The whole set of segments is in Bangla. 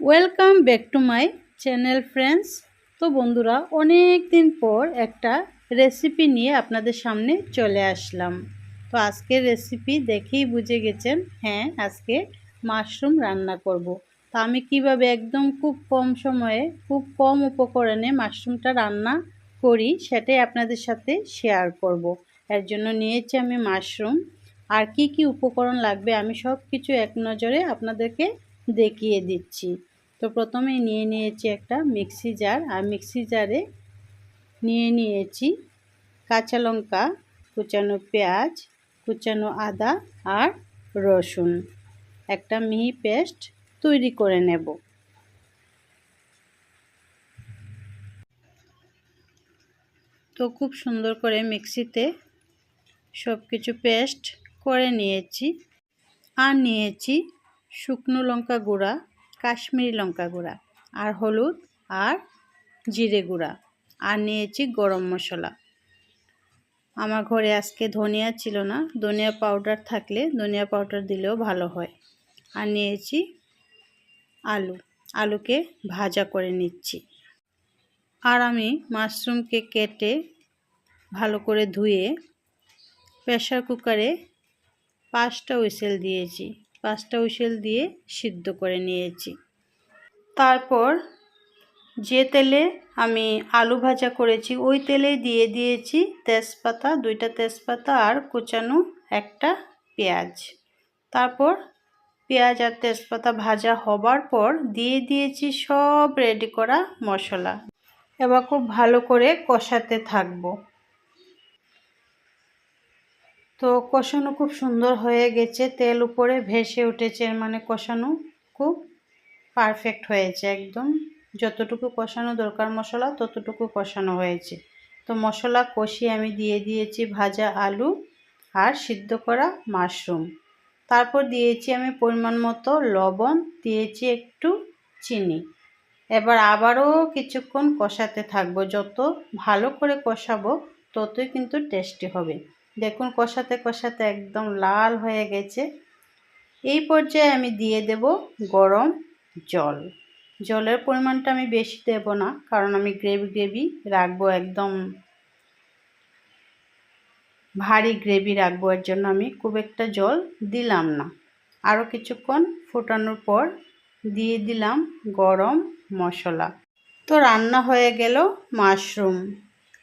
Welcome back to my channel friends তো বন্ধুরা অনেক দিন পর একটা রেসিপি নিয়ে আপনাদের সামনে চলে আসলাম তো আজকের রেসিপি দেখেই বুঝে গেছেন হ্যাঁ আজকে মাশরুম রান্না করব। তা আমি কীভাবে একদম খুব কম সময়ে, খুব কম উপকরণে মাশরুমটা রান্না করি সেটাই আপনাদের সাথে শেয়ার করব। এর জন্য নিয়েছি আমি মাশরুম আর কি কি উপকরণ লাগবে আমি সব কিছু এক নজরে আপনাদেরকে দেখিয়ে দিচ্ছি। তো প্রথমে নিয়ে নিয়েছি একটা মিক্সি জার। আর মিক্সি জারে নিয়ে নিয়েছি কাঁচা লঙ্কা, কুচানো পেঁয়াজ, কুচানো আদা আর রসুন। একটা মিহি পেস্ট তৈরি করে নেব। তো খুব সুন্দর করে মিক্সিতে সব কিছু পেস্ট করে নিয়েছি। আর নিয়েছি শুকনো লঙ্কা গুঁড়া, কাশ্মীরি লঙ্কা গুঁড়া, আর হলুদ, আর জিরে গুঁড়া, আর নিয়েছি গরম মশলা। আমার ঘরে আজকে ধনিয়া ছিল না, ধনিয়া পাউডার থাকলে ধনিয়া পাউডার দিলেও ভালো হয়। আর নিয়েছি আলু, আলুকে ভাজা করে নিচ্ছি। আর আমি মাশরুমকে কেটে ভালো করে ধুয়ে প্রেশার কুকারে পাঁচটা উইসেল দিয়েছি। পাঁচটা উইসেল দিয়ে সিদ্ধ করে নিয়েছি। তারপর যে তেলে আমি আলু ভাজা করেছি, ওই তেলে দিয়ে দিয়েছি তেজপাতা, দুইটা তেজপাতা আর কুচানো একটা পেঁয়াজ। তারপর পেঁয়াজ আর তেজপাতা ভাজা হবার পর দিয়ে দিয়েছি সব রেডি করা মশলা। এবার খুব ভালো করে কষাতে থাকব। তো কষানো খুব সুন্দর হয়ে গেছে। তেল উপরে ভেসে উঠেছে মানে কষানো খুব পারফেক্ট হয়েছে একদম। যতটুকু কষানো দরকার মশলা, ততটুকু কষানো হয়েছে। তো মশলা কষিয়ে আমি দিয়ে দিয়েছি ভাজা আলু আর সিদ্ধ করা মাশরুম। তারপর দিয়েছি আমি পরিমাণ মতো লবণ, দিয়েছি একটু চিনি। এবার আবারও কিছুক্ষণ কষাতে থাকব। যত ভালো করে কষাবো, ততই কিন্তু টেস্টি হবে। দেখুন কষাতে কষাতে একদম লাল হয়ে গেছে। এই পর্যায়ে আমি দিয়ে দেব গরম জল। জলের পরিমাণটা আমি বেশি দেব না, কারণ আমি গ্রেভি গ্রেভি রাখব একদম, ভারী গ্রেভি রাখব এর জন্য আমি। খুব একটা জল দিলাম না। আরও কিছুক্ষণ ফোটানোর পর দিয়ে দিলাম গরম মশলা। তো রান্না হয়ে গেল মাশরুম।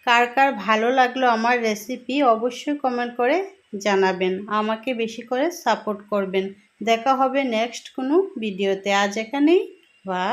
কার কার ভালো লাগল আমার রেসিপি অবশ্যই কমেন্ট করে জানাবেন। আমাকে বেশি করে সাপোর্ট করবেন। দেখা হবে নেক্সট কোনো ভিডিওতে আজ এখানেই। বা